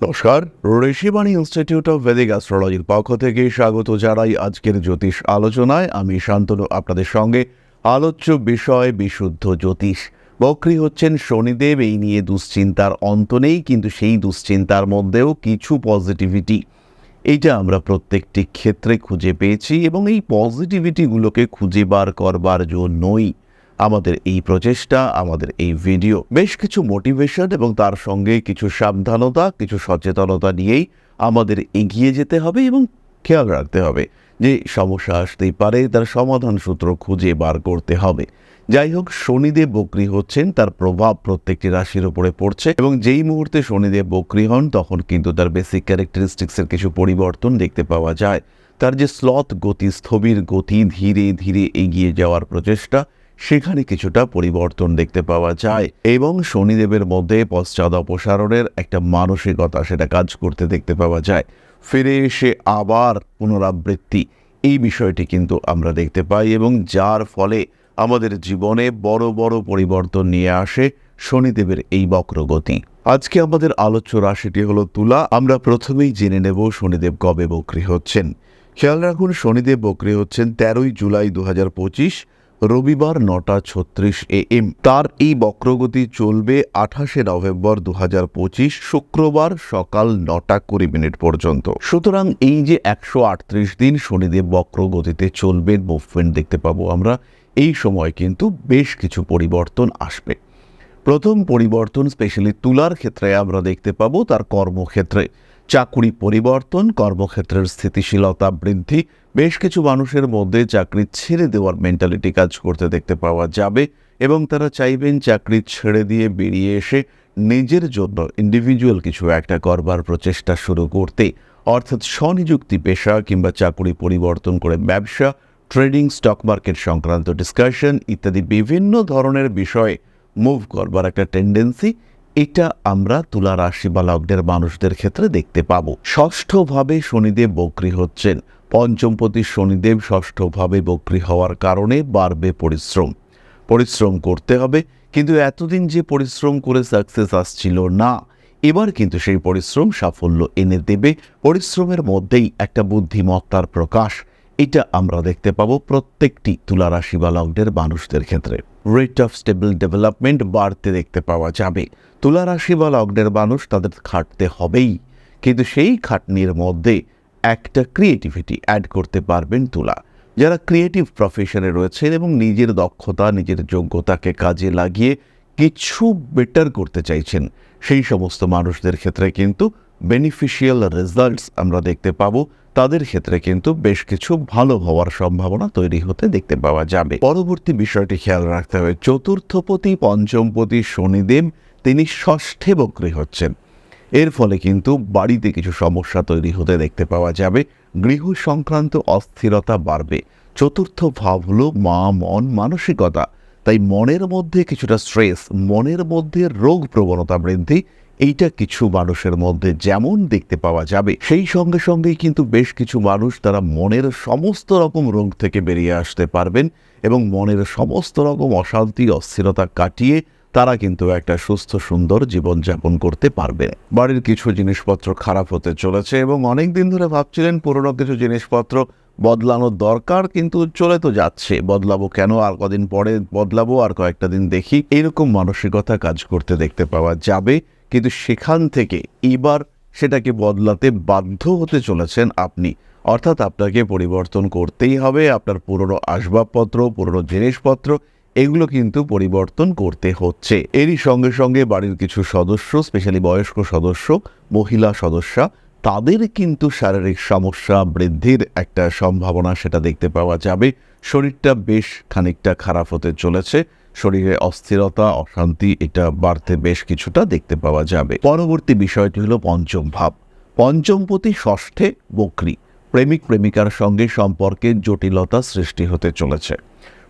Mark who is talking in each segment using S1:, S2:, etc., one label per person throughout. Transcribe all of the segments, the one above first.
S1: নমস্কার Rishibani institute of Vedic অ্যাস্ট্রোলজির পক্ষ থেকে স্বাগত জানাই আজকের জ্যোতিষ আলোচনায়। আমি শান্তনু, আপনাদের সঙ্গে আলোচ্য বিষয় বিশুদ্ধ জ্যোতিষ। বক্রী হচ্ছেন শনিদেব, এই নিয়ে দুশ্চিন্তার অন্ত নেই, কিন্তু সেই দুশ্চিন্তার মধ্যেও কিছু পজিটিভিটি এইটা আমরা প্রত্যেকটি ক্ষেত্রে খুঁজে পেয়েছি এবং এই পজিটিভিটিগুলোকে খুঁজে বার করবার জন্যই আমাদের এই প্রচেষ্টা, আমাদের এই ভিডিও বেশ কিছু মোটিভেশন এবং তার সঙ্গে কিছু সাবধানতা, কিছু সচেতনতা নিয়েই আমাদের এগিয়ে যেতে হবে এবং খেয়াল রাখতে হবে যে সমস্যা আসতেই পারে, তার সমাধান সূত্র খুঁজে বার করতে হবে। যাই হোক, শনিদেব বক্রী হচ্ছেন, তার প্রভাব প্রত্যেকটি রাশির উপরে পড়ছে এবং যেই মুহূর্তে শনিদেব বক্রী হন, তখন কিন্তু তার বেসিক ক্যারেক্টারিস্টিক্সের কিছু পরিবর্তন দেখতে পাওয়া যায়। তার যে স্লথ গতি, স্থবির গতি, ধীরে ধীরে এগিয়ে যাওয়ার প্রচেষ্টা সেখানে কিছুটা পরিবর্তন দেখতে পাওয়া যায় এবং শনিদেবের মধ্যে পশ্চাদ অপসারণের একটা মানসিকতা সেটা কাজ করতে দেখতে পাওয়া যায়। ফিরে এসে আবার পুনরাবৃত্তি, এই বিষয়টি কিন্তু আমরা দেখতে পাই এবং যার ফলে আমাদের জীবনে বড় বড় পরিবর্তন নিয়ে আসে শনিদেবের এই বক্রগতি। আজকে আমাদের আলোচ্য রাশিটি হলো তুলা। আমরা প্রথমেই জেনে নেব শনিদেব কবে বক্রী হচ্ছেন। খেয়াল রাখুন, শনিদেব বক্রী হচ্ছেন তেরোই জুলাই দু হাজার পঁচিশ রবিবার নটা ছত্রিশ এ এম। তার এই বক্রগতি চলবে আঠাশে নভেম্বর দু শুক্রবার সকাল নটা কুড়ি মিনিট পর্যন্ত। সুতরাং এই যে একশো আটত্রিশ দিন শনিদেব বক্রগতিতে চলবেন মুভমেন্ট দেখতে পাবো আমরা, এই সময় কিন্তু বেশ কিছু পরিবর্তন আসবে। প্রথম পরিবর্তন স্পেশালি তুলার ক্ষেত্রে আমরা দেখতে পাবো, তার কর্মক্ষেত্রে। চাকুরি পরিবর্তন, কর্মক্ষেত্রের স্থিতিশীলতা বৃদ্ধি, বেশ কিছু মানুষের মধ্যে চাকরি ছেড়ে দেওয়ার মেন্টালিটি কাজ করতে দেখতে পাওয়া যাবে এবং তারা চাইবেন চাকরি ছেড়ে দিয়ে বেরিয়ে এসে নিজের জন্য ইন্ডিভিজুয়াল কিছু একটা করবার প্রচেষ্টা শুরু করতে। অর্থাৎ স্বনিযুক্তি পেশা কিংবা চাকুরি পরিবর্তন করে ব্যবসা ট্রেডিং স্টক মার্কেট সংক্রান্ত ডিসকাশন ইত্যাদি বিভিন্ন ধরনের বিষয়ে মুভ করবার একটা টেন্ডেন্সি এটা আমরা তুলা রাশি বা লগ্নের মানুষদের ক্ষেত্রে দেখতে পাবো। ষষ্ঠভাবে শনিদেব বক্রী হচ্ছেন। পঞ্চমপতি শনিদেব ষষ্ঠভাবে বক্রী হওয়ার কারণে বাড়বে পরিশ্রম। পরিশ্রম করতে হবে, কিন্তু এতদিন যে পরিশ্রম করে সাকসেস আসছিল না, এবার কিন্তু সেই পরিশ্রম সাফল্য এনে দেবে। পরিশ্রমের মধ্যেই একটা বুদ্ধিমত্তার প্রকাশ, এটা আমরা দেখতে পাবো প্রত্যেকটি তুলা রাশি বা মানুষদের ক্ষেত্রে। রেট অফ স্টেবল ডেভেলপমেন্ট বাড়তে দেখতে পাওয়া যাবে। তুলা রাশি বা লগ্নের মানুষ তাদের খাটতে হবেই। কিন্তু সেই খাটনির মধ্যে একটা ক্রিয়েটিভিটি অ্যাড করতে পারবেন তুলা। যারা ক্রিয়েটিভ প্রফেশনে রয়েছেন এবং নিজের দক্ষতা, নিজের যোগ্যতাকে কাজে লাগিয়ে কিছু বেটার করতে চাইছেন, সেই সমস্ত মানুষদের ক্ষেত্রে কিন্তু বেনিফিশিয়াল রেজাল্টস আমরা দেখতে পাবো। তাদের ক্ষেত্রে কিন্তু বেশ কিছু ভালো হওয়ার সম্ভাবনা তৈরি হতে দেখতে পাওয়া যাবে। পরবর্তী বিষয়টি খেয়াল রাখতে হবে। চতুর্থপতি, পঞ্চমপতি, শনিদেব তিনি ষষ্ঠে বক্রী হচ্ছেন। এর ফলে কিন্তু বাড়িতে কিছু সমস্যা তৈরি হতে দেখতে পাওয়া যাবে। গৃহ সংক্রান্ত অস্থিরতা বাড়বে। চতুর্থ ভাব হলো মা, মন, মানসিকতা। তাই মনের মধ্যে কিছুটা স্ট্রেস মনের মধ্যে রোগ প্রবণতা বৃদ্ধি, এইটা কিছু মানুষের মধ্যে যেমন দেখতে পাওয়া যাবে, সেই সঙ্গে সঙ্গেই কিন্তু বেশ কিছু মানুষ তারা মনের সমস্ত রকম রোগ থেকে বেরিয়ে আসতে পারবেন এবং মনের সমস্ত রকম অশান্তি, অস্থিরতা কাটিয়ে তারা কিন্তু একটা সুস্থ, সুন্দর জীবনযাপন করতে পারবে। বাড়ির কিছু জিনিসপত্র খারাপ হতে চলেছে এবং অনেক দিন ধরে ভাবছিলেন পুরনো কিছু জিনিসপত্র বদলানোর দরকার, কিন্তু চলে তো যাচ্ছে। বদলাবো কেন? আর কদিন পরে বদলাবো, আর কয়েকটা দিন দেখি এরকম মানসিকতা কাজ করতে দেখতে পাওয়া যাবে। কিন্তু সেখান থেকে এবার সেটাকে বদলাতে বাধ্য হতে চলেছেন আপনি। অর্থাৎ আপনাকে পরিবর্তন করতেই হবে। আপনার পুরনো আসবাবপত্র, পুরনো জিনিসপত্র এগুলো কিন্তু পরিবর্তন করতে হচ্ছে। এরই সঙ্গে সঙ্গে বাড়ির কিছু সদস্য স্পেশালি বয়স্ক সদস্য, মহিলা সদস্যা, তাদের কিন্তু শারীরিক সমস্যা বৃদ্ধির একটা সম্ভাবনা সেটা দেখতে পাওয়া যাবে। শরীরটা বেশ খানিকটা খারাপ হতে চলেছে। শরীরে অস্থিরতা, অশান্তি, এটা বাড়তে বেশ কিছুটা দেখতে পাওয়া যাবে। পরবর্তী বিষয়টি হলো পঞ্চম ভাব। পঞ্চমপতি ষষ্ঠে বকরি। প্রেমিক প্রেমিকার সঙ্গে সম্পর্কে জটিলতা সৃষ্টি হতে চলেছে।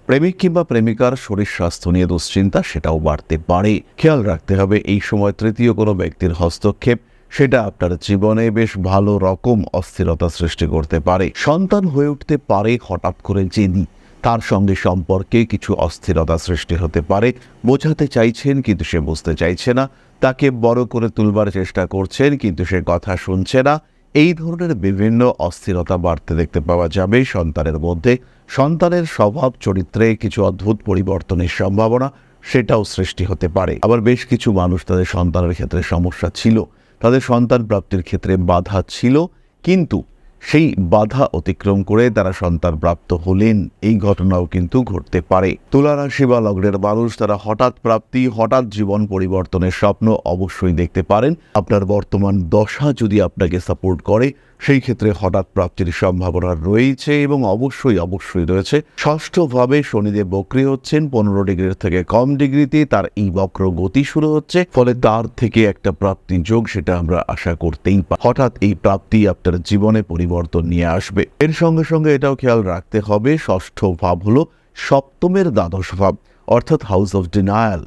S1: প্রেমিক কিংবা প্রেমিকার শরীর স্বাস্থ্য নিয়ে দুশ্চিন্তা, সেটাও বাড়তে পারে। খেয়াল রাখতে হবে, এই সময় তৃতীয় কোনো ব্যক্তির হস্তক্ষেপ, সেটা আপনার জীবনে বেশ ভালো রকম অস্থিরতা সৃষ্টি করতে পারে। সন্তান হয়ে উঠতে পারে হঠাৎ করে জেনি তার সঙ্গে সম্পর্কে কিছু অস্থিরতা সৃষ্টি হতে পারে। বোঝাতে চাইছেন কিন্তু সে বুঝতে চাইছে না, তাকে বড় করে তুলবার চেষ্টা করছেন কিন্তু সে কথা শুনছে না। এই ধরনের বিভিন্ন অস্থিরতা বাড়তে দেখতে পাওয়া যাবে সন্তানের মধ্যে। সন্তানের স্বভাব চরিত্রে কিছু অদ্ভুত পরিবর্তনের সম্ভাবনা সেটাও সৃষ্টি হতে পারে। আবার বেশ কিছু মানুষ তাদের সন্তানের ক্ষেত্রে সমস্যা ছিল। তাদের সন্তান প্রাপ্তির ক্ষেত্রে বাধা ছিল, কিন্তু সেই বাধা অতিক্রম করে তারা সন্তান প্রাপ্ত হলেন। এই ঘটনাও কিন্তু ঘটতে পারে। তুলা রাশি বা লগ্নের মানুষ তারা হঠাৎ প্রাপ্তি, হঠাৎ জীবন পরিবর্তনের স্বপ্ন অবশ্যই দেখতে পারেন। আপনার বর্তমান দশা যদি আপনাকে সাপোর্ট করে সেই ক্ষেত্রে হঠাৎ প্রাপ্তির সম্ভাবনা রয়েছে এবং অবশ্যই অবশ্যই রয়েছে। ষষ্ঠভাবে শনিদেব বক্রি হচ্ছেন, পনেরো ডিগ্রির থেকে কম ডিগ্রিতে তার এই বক্র গতি শুরু হচ্ছে, ফলে তার থেকে একটা প্রাপ্তি যোগ সেটা আমরা আশা করতেই পারি হঠাৎ এই প্রাপ্তি আপনার জীবনে পরিবর্তন নিয়ে আসবে। এর সঙ্গে সঙ্গে এটাও খেয়াল রাখতে হবে, ষষ্ঠ ভাব হলো সপ্তমের দ্বাদশ ভাব, অর্থাৎ হাউস অফ ডিনায়াল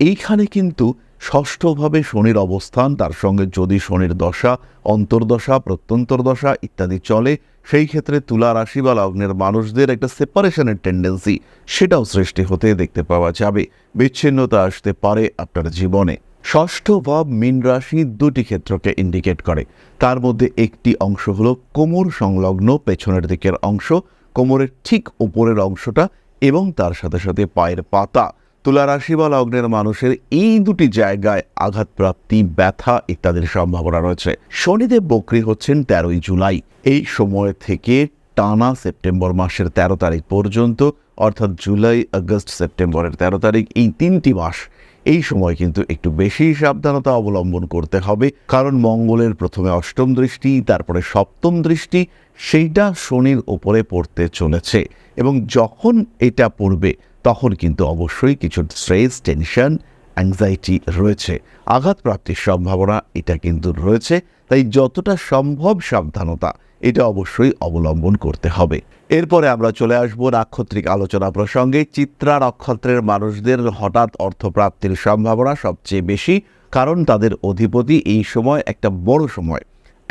S1: এইখানে কিন্তু ষষ্ঠভাবে শনির অবস্থান, তার সঙ্গে যদি শনির দশা, অন্তর্দশা প্রত্যন্তর দশা ইত্যাদি চলে, সেই ক্ষেত্রে তুলা রাশি বা লগ্নের মানুষদের একটা সেপারেশনের টেন্ডেন্সি সেটাও সৃষ্টি হতে দেখতে পাওয়া যাবে। বিচ্ছিন্নতা আসতে পারে আপনার জীবনে। ষষ্ঠ ভাব মীন রাশি দুটি ক্ষেত্রকে ইন্ডিকেট করে। তার মধ্যে একটি অংশ হল কোমর সংলগ্ন পেছনের দিকের অংশ, কোমরের ঠিক উপরের অংশটা এবং তার সাথে সাথে পায়ের পাতা। তুলা রাশি বা লগ্নের মানুষের এই দুটি জায়গায় আঘাতপ্রাপ্তি, ব্যথা ইত্যাদির সম্ভাবনা রয়েছে। শনিদেব বক্রি হচ্ছেন তেরোই জুলাই। এই সময় থেকে টানা সেপ্টেম্বর মাসের তেরো তারিখ পর্যন্ত, অর্থাৎ জুলাই, আগস্ট, সেপ্টেম্বরের তেরো তারিখ, এই তিনটি মাস, এই সময় কিন্তু একটু বেশি সাবধানতা অবলম্বন করতে হবে। কারণ মঙ্গলের প্রথমে অষ্টম দৃষ্টি, তারপরে সপ্তম দৃষ্টি, সেইটা শনির ওপরে পড়তে চলেছে। এবং যখন এটা পড়বে তখন কিন্তু অবশ্যই কিছু স্ট্রেস, টেনশন অ্যাংজাইটি রয়েছে। আঘাত প্রাপ্তির সম্ভাবনা এটা কিন্তু রয়েছে। তাই যতটা সম্ভব সাবধানতা, এটা অবশ্যই অবলম্বন করতে হবে। এরপরে আমরা চলে আসব নাক্ষত্রিক আলোচনা প্রসঙ্গে। চিত্রা নক্ষত্রের মানুষদের হঠাৎ অর্থপ্রাপ্তির সম্ভাবনা সবচেয়ে বেশি, কারণ তাদের অধিপতি এই সময় একটা বড় সময়।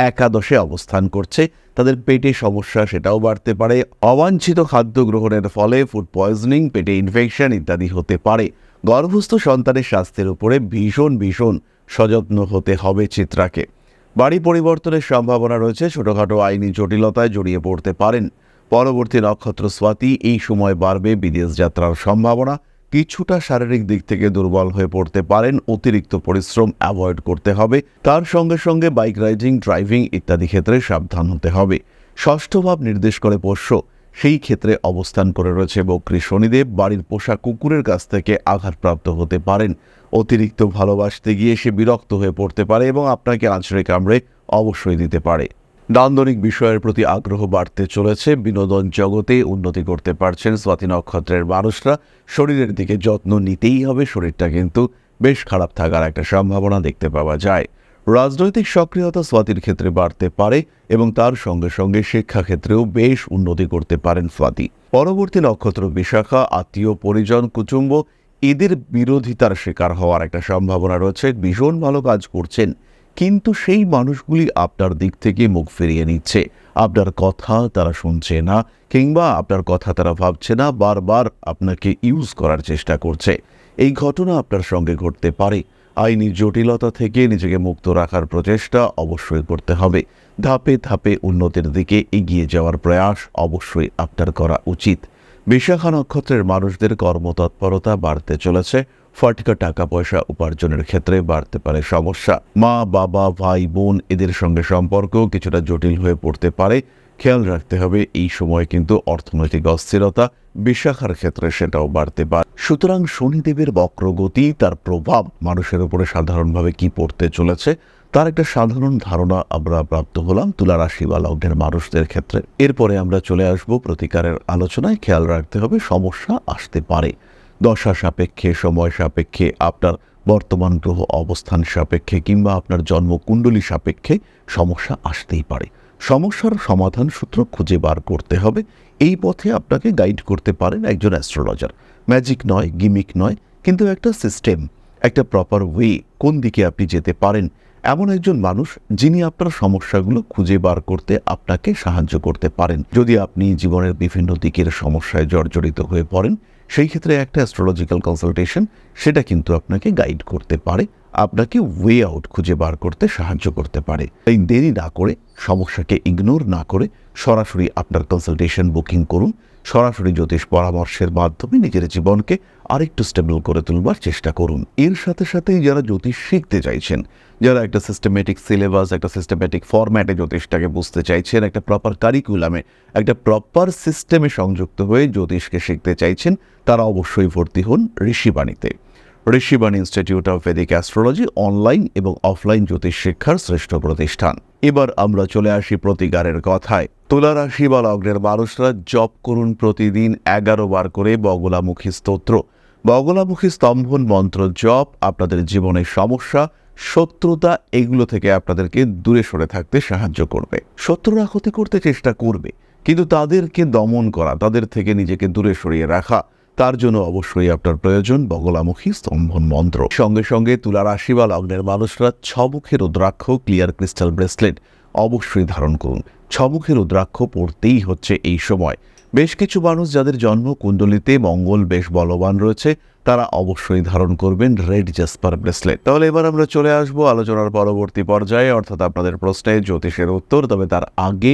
S1: একাদশে অবস্থান করছে। তাদের পেটে সমস্যা, সেটাও বাড়তে পারে। অবাঞ্ছিত খাদ্য গ্রহণের ফলে ফুড পয়জনিং পেটে ইনফেকশন ইত্যাদি হতে পারে। গর্ভস্থ সন্তানের স্বাস্থ্যের উপরে ভীষণ ভীষণ সযত্ন হতে হবে চিত্রাকে। বাড়ি পরিবর্তনের সম্ভাবনা রয়েছে। ছোটখাটো আইনি জটিলতায় জড়িয়ে পড়তে পারেন। পরবর্তী নক্ষত্র স্বাতি এই সময় বাড়বে বিদেশ যাত্রার সম্ভাবনা। কিছুটা শারীরিক দিক থেকে দুর্বল হয়ে পড়তে পারেন, অতিরিক্ত পরিশ্রম অ্যাভয়েড করতে হবে। তার সঙ্গে সঙ্গে বাইক রাইডিং ড্রাইভিং ইত্যাদি ক্ষেত্রে সাবধান হতে হবে। ষষ্ঠ ভাব নির্দেশ করে পোষ্য, সেই ক্ষেত্রে অবস্থান করে রয়েছে বক্রী শনিদেব। বাড়ির পোষা কুকুরের কাছ থেকে আঘাতপ্রাপ্ত হতে পারেন। অতিরিক্ত ভালোবাসতে গিয়ে সে বিরক্ত হয়ে পড়তে পারে এবং আপনাকে আঁচড়ে কামড়ে অবশ্যই দিতে পারে। নান্দনিক বিষয়ের প্রতি আগ্রহ বাড়তে চলেছে। বিনোদন জগতে উন্নতি করতে পারছেন স্বাতি নক্ষত্রের মানুষরা। শরীরের দিকে যত্ন নিতেই হবে, শরীরটা কিন্তু বেশ খারাপ থাকার একটা সম্ভাবনা দেখতে পাওয়া যায়। রাজনৈতিক সক্রিয়তা স্বাতির ক্ষেত্রে বাড়তে পারে এবং তার সঙ্গে সঙ্গে শিক্ষাক্ষেত্রেও বেশ উন্নতি করতে পারেন স্বাতি পরবর্তী নক্ষত্র বিশাখা, আত্মীয় পরিজন, কুটুম্ব, এদের বিরোধিতার শিকার হওয়ার একটা সম্ভাবনা রয়েছে। ভীষণ ভালো কাজ করছেন কিন্তু সেই মানুষগুলি আপনার দিক থেকে মুখ ফিরিয়ে নিচ্ছে। আপনার কথা তারা শুনছে না, কিংবা আপনার কথা তারা ভাবছে না, বারবার আপনাকে ইউজ করার চেষ্টা করছে। এই ঘটনা আপনার সঙ্গে ঘটতে পারে। আইনি জটিলতা থেকে নিজেকে মুক্ত রাখার প্রচেষ্টা অবশ্যই করতে হবে। ধাপে ধাপে উন্নতির দিকে এগিয়ে যাওয়ার প্রয়াস অবশ্যই আপনার করা উচিত। বিশাখা নক্ষত্রের মানুষদের কর্মতৎপরতা বাড়তে চলেছে। ফটকা টাকা পয়সা উপার্জনের ক্ষেত্রে বাড়তে পারে সমস্যা। মা, বাবা, ভাই, বোন এদের সঙ্গে সম্পর্ক কিছুটা জটিল হয়ে পড়তে পারে। খেয়াল রাখতে হবে, এই সময় কিন্তু অর্থনৈতিক অস্থিরতা বিশাখার ক্ষেত্রে সেটাও বাড়তে পারে। সুতরাং শনিদেবের বক্রগতি, তার প্রভাব মানুষের উপরে সাধারণভাবে কি পড়তে চলেছে, তার একটা সাধারণ ধারণা আমরা প্রাপ্ত হলাম তুলা রাশি বা লগ্নের মানুষদের ক্ষেত্রে। এরপরে আমরা চলে আসব প্রতিকারের আলোচনায়। খেয়াল রাখতে হবে, সমস্যা আসতে পারে। দশা সাপেক্ষে, সময় সাপেক্ষে, আপনার বর্তমান গ্রহ অবস্থান সাপেক্ষে কিংবা আপনার জন্মকুণ্ডলী সাপেক্ষে সমস্যা আসতেই পারে। সমস্যার সমাধান সূত্র খুঁজে বার করতে হবে। এই পথে আপনাকে গাইড করতে পারেন একজন অ্যাস্ট্রোলজার ম্যাজিক নয় গিমিক নয়, কিন্তু একটা সিস্টেম একটা প্রপার ওয়ে কোন দিকে আপনি যেতে পারেন। এমন একজন মানুষ যিনি আপনার সমস্যাগুলো খুঁজে বার করতে আপনাকে সাহায্য করতে পারেন। যদি আপনি জীবনের বিভিন্ন দিকের সমস্যায় জর্জরিত হয়ে পড়েন সেই ক্ষেত্রে একটা অ্যাস্ট্রোলজিক্যাল কনসালটেশন সেটা কিন্তু আপনাকে গাইড করতে পারে, আপনাকে ওয়ে আউট খুঁজে বার করতে সাহায্য করতে পারে। তাই দেরি না করে, সমস্যাকে ইগনোর না করে সরাসরি আপনার কনসালটেশন বুকিং করুন। সরাসরি জ্যোতিষ পরামর্শের মাধ্যমে নিজের জীবনকে আরেকটু স্টেবল করে তুলবার চেষ্টা করুন। এর সাথে সাথেই যারা জ্যোতিষ শিখতে চাইছেন, যারা একটা সিস্টেমেটিক সিলেবাস একটা সিস্টেমেটিক ফরম্যাটে জ্যোতিষটাকে বুঝতে চাইছেন, একটা প্রপার কারিকুলামে একটা প্রপার সিস্টেমে সংযুক্ত হয়ে জ্যোতিষকে শিখতে চাইছেন, তারা অবশ্যই ভর্তি হন ঋষিবাণীতে। Rishibani institute of Vedic astrology online এবং অফলাইন জ্যোতিষ শিক্ষার শ্রেষ্ঠ প্রতিষ্ঠান। এবার আমরা চলে আসি প্রতিকারের কথায়। তুলা রাশি বা লগ্নের মানুষরা জপ করুন প্রতিদিন এগারো বার করে বগলামুখী স্তোত্র। বগলামুখী স্তম্ভন মন্ত্র, জপ, আপনাদের জীবনের সমস্যা, শত্রুতা, এগুলো থেকে আপনাদেরকে দূরে সরে থাকতে সাহায্য করবে। শত্রুরা ক্ষতি করতে চেষ্টা করবে, কিন্তু তাদেরকে দমন করা, তাদের থেকে নিজেকে দূরে সরিয়ে রাখা তার জন্য অবশ্যই আপনার প্রয়োজন বগলামুখী স্তম্ভন মন্ত্র। সঙ্গে সঙ্গে তুলা রাশি বা লগ্নের মানুষরা ছমুখের রুদ্রাক্ষ ক্লিয়ার ক্রিস্টাল ব্রেসলেট অবশ্যই ধারণ করুন। ছমুখের রুদ্রাক্ষ পড়তেই হচ্ছে এই সময়। বেশ কিছু মানুষ যাদের জন্ম কুণ্ডলিতে মঙ্গল বেশ বলবান রয়েছে, তারা অবশ্যই ধারণ করবেন রেড জাসপার ব্রেসলেট তাহলে এবার আমরা চলে আসব আলোচনার পরবর্তী পর্যায়ে। অর্থাৎ আপনাদের প্রশ্নে জ্যোতিষের উত্তর, তবে তার আগে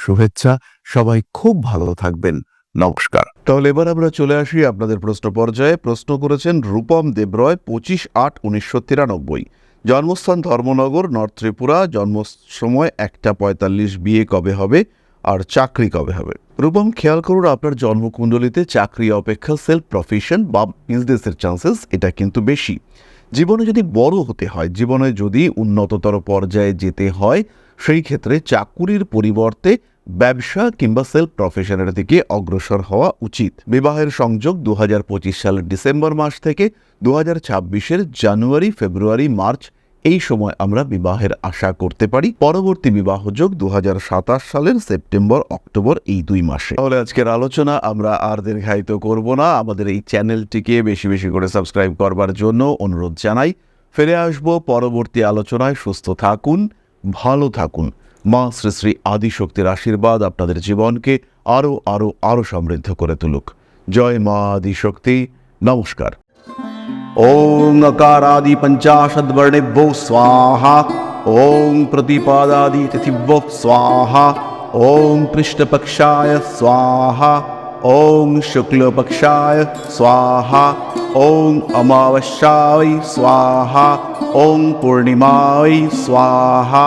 S2: শুভেচ্ছা। সবাই খুব ভালো থাকবেন। নমস্কার।
S1: তাহলে এবার আমরা চলে আসি আপনাদের প্রশ্ন পর্যায়ে। প্রশ্ন করেছেন রূপম দেবরয়, পঁচিশ আট উনিশশো তিরানব্বই। জন্মস্থান ধর্মনগর, নর্থ ত্রিপুরা। জন্ম সময় একটা পঁয়তাল্লিশ, বিয়ে কবে হবে? আর চাকরি কবে হবে? রূপম, খেয়াল করুন আপনার জন্মকুণ্ডলিতে চাকরি অপেক্ষা সেলফ প্রফেশন বা বিজনেসের চান্সেস এটা কিন্তু বেশি। জীবনে যদি বড় হতে হয়, জীবনে যদি উন্নততর পর্যায়ে যেতে হয় সেই ক্ষেত্রে চাকুরির পরিবর্তে ব্যবসা কিংবা সেলফ প্রফেশনের দিকে অগ্রসর হওয়া উচিত। বিবাহের সংযোগ দু হাজার পঁচিশ সালের ডিসেম্বর মাস থেকে দু হাজার জানুয়ারি, ফেব্রুয়ারি, মার্চ এই সময় আমরা বিবাহের আশা করতে পারি। পরবর্তী বিবাহযোগ দু হাজার সাতাশ সালের সেপ্টেম্বর, অক্টোবর এই দুই মাসে। তাহলে আজকের আলোচনা আমরা আর দীর্ঘায়িত করব না। আমাদের এই চ্যানেলটিকে বেশি বেশি করে সাবস্ক্রাইব করবার জন্য অনুরোধ জানাই। ফিরে আসব পরবর্তী আলোচনায়। সুস্থ থাকুন। ভালো থাকুন। মা শ্রী শ্রী আদিশক্তির আশীর্বাদ আপনাদের জীবনকে আরও আরও আরও সমৃদ্ধ করে তুলুক। জয় মা আদিশক্তি। নমস্কার। ওং আকারাদি পঞ্চাশদ্বর্ণেভ্যো স্বাহা। ওং প্রতিপাদাদি তিথিভ্যো স্বাহা। ওং পৃষ্ঠপক্ষায় স্বাহা। ॐ शुक्लपक्षाय स्वाहा ॐ अमावस्याय स्वाहा ॐ पूर्णिमाय स्वाहा